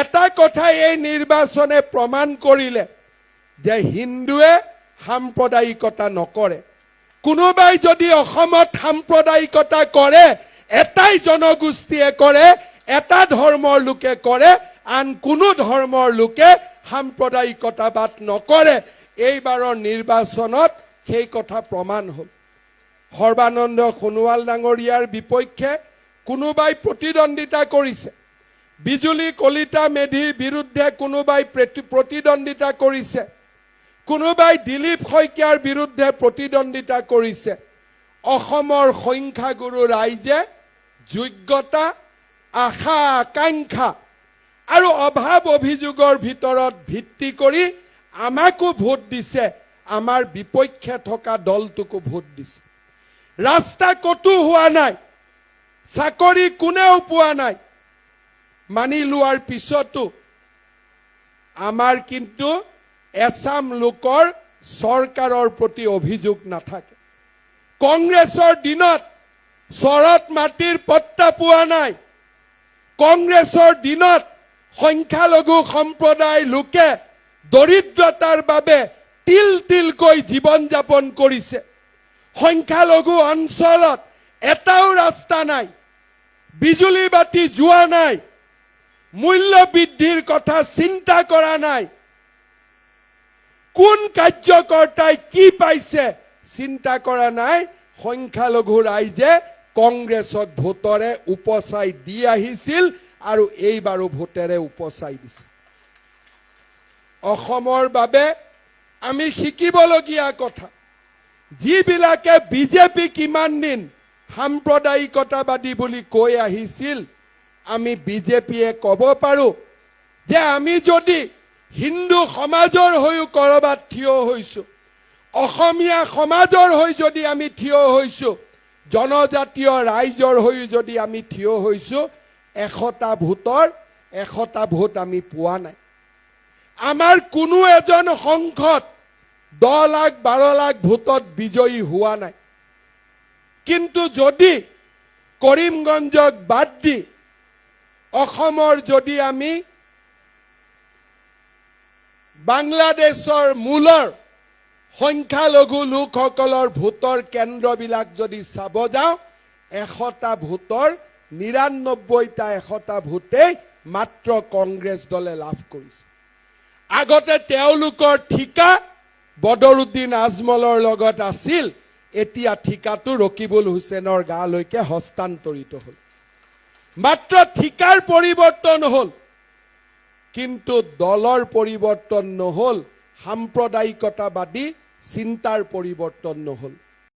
এটা কথাই এই নিৰ্বাচনে প্ৰমাণ কৰিলে যে হিন্দুৱে সাম্প্ৰদায়িকতা নকৰে। কোনোবাই যদি অসমত সাম্প্ৰদায়িকতা কৰে, এটাই জনগোষ্ঠীয়ে কৰে, এটা ধৰ্মৰ লোকে কৰে, আন কোনো ধৰ্মৰ লোকে সাম্প্ৰদায়িকতাবাদ নকৰে, এইবাৰৰ নিৰ্বাচনত সেই কথা প্ৰমাণ হ'ল। সৰ্বানন্দ সোণোৱাল ডাঙৰীয়াৰ বিপক্ষে কোনোবাই প্ৰতিদ্বন্দ্বিতা কৰিছে। বিজুলী কলিতা মেধিৰ বিৰুদ্ধে কোনোবাই প্ৰতি- প্ৰতিদ্বন্দ্বিতা কৰিছে। কোনোবাই দিলীপ শইকীয়াৰ বিৰুদ্ধে প্ৰতিদ্বন্দ্বিতা কৰিছে। অসমৰ সংখ্যাগুৰু ৰাইজে যোগ্যতা, আশা, আকাংক্ষা আৰু অভাৱ অভিযোগৰ ভিতৰত ভিত্তি কৰি আমাকো ভোট দিছে। আমাৰ বিপক্ষে থকা দলটোকো ভোট দিছে। ৰাস্তা ক'তো হোৱা নাই। চাকৰি কোনেও পোৱা নাই। মানি লোৱাৰ পিছতো আমাৰ কিন্তু এছাম লোকৰ চৰকাৰৰ প্ৰতি অভিযোগ নাথাকে। কংগ্ৰেছৰ দিনত চৰত মাটিৰ পট্টা পোৱা নাই। কংগ্ৰেছৰ দিনত সংখ্যালঘু সম্প্ৰদায় লোকে দৰিদ্ৰতাৰ বাবে তিল তিলকৈ জীৱন যাপন কৰিছে। সংখ্যালঘু অঞ্চলত এটাও ৰাস্তা নাই। বিজুলী বাতি যোৱা নাই। মূল্য বৃদ্ধিৰ কথা চিন্তা কৰা নাই। কোন কাৰ্যকৰ্তাই কি পাইছে চিন্তা কৰা নাই। সংখ্যালঘু ৰাইজে কংগ্ৰেছত ভোটৰে উপচাই দি আহিছিল আৰু এইবাৰো ভোটেৰে উপচাই দিছে। অসমৰ বাবে আমি শিকিবলগীয়া কথা, যিবিলাকে বিজেপি কিমান দিন সাম্প্ৰদায়িকতাবাদী বুলি কৈ আহিছিল আমি বিজেপিয়ে ক'ব পাৰোঁ যে আমি যদি হিন্দু সমাজৰ হৈও ক'ৰবাত থিয় হৈছোঁ অসমীয়া সমাজৰ হৈ যদি আমি থিয় হৈছোঁ জনজাতীয় ৰাইজৰ হৈও যদি আমি থিয় হৈছোঁ এশটা ভোটৰ এশটা ভোট আমি পোৱা নাই। আমাৰ কোনো এজন সংসদ দহ লাখ বাৰ লাখ ভোটত বিজয়ী হোৱা নাই। কিন্তু যদি কৰিমগঞ্জক বাদ দি অসমৰ যদি আমি বাংলাদেশৰ মূলৰ সংখ্যালঘু লোকসকলৰ ভোটৰ কেন্দ্ৰবিলাক যদি চাব যাওঁ এশটা ভোটৰ নিৰান্নব্বৈটা এশটা ভোটেই মাত্ৰ কংগ্ৰেছ দলে লাভ কৰিছে। আগতে তেওঁলোকৰ ঠিকা বদৰুদ্দিন আজমলৰ লগত আছিল এতিয়া ঠিকাটো ৰকিবুল হুছেইনৰ গালৈকে হস্তান্তৰিত হ'ল। মাত্ৰ ঠিকাৰ পৰিৱৰ্তন হ'ল কিন্তু দলৰ পৰিৱৰ্তন নহ'ল সাম্প্ৰদায়িকতাবাদী চিন্তাৰ পৰিৱৰ্তন নহ'ল।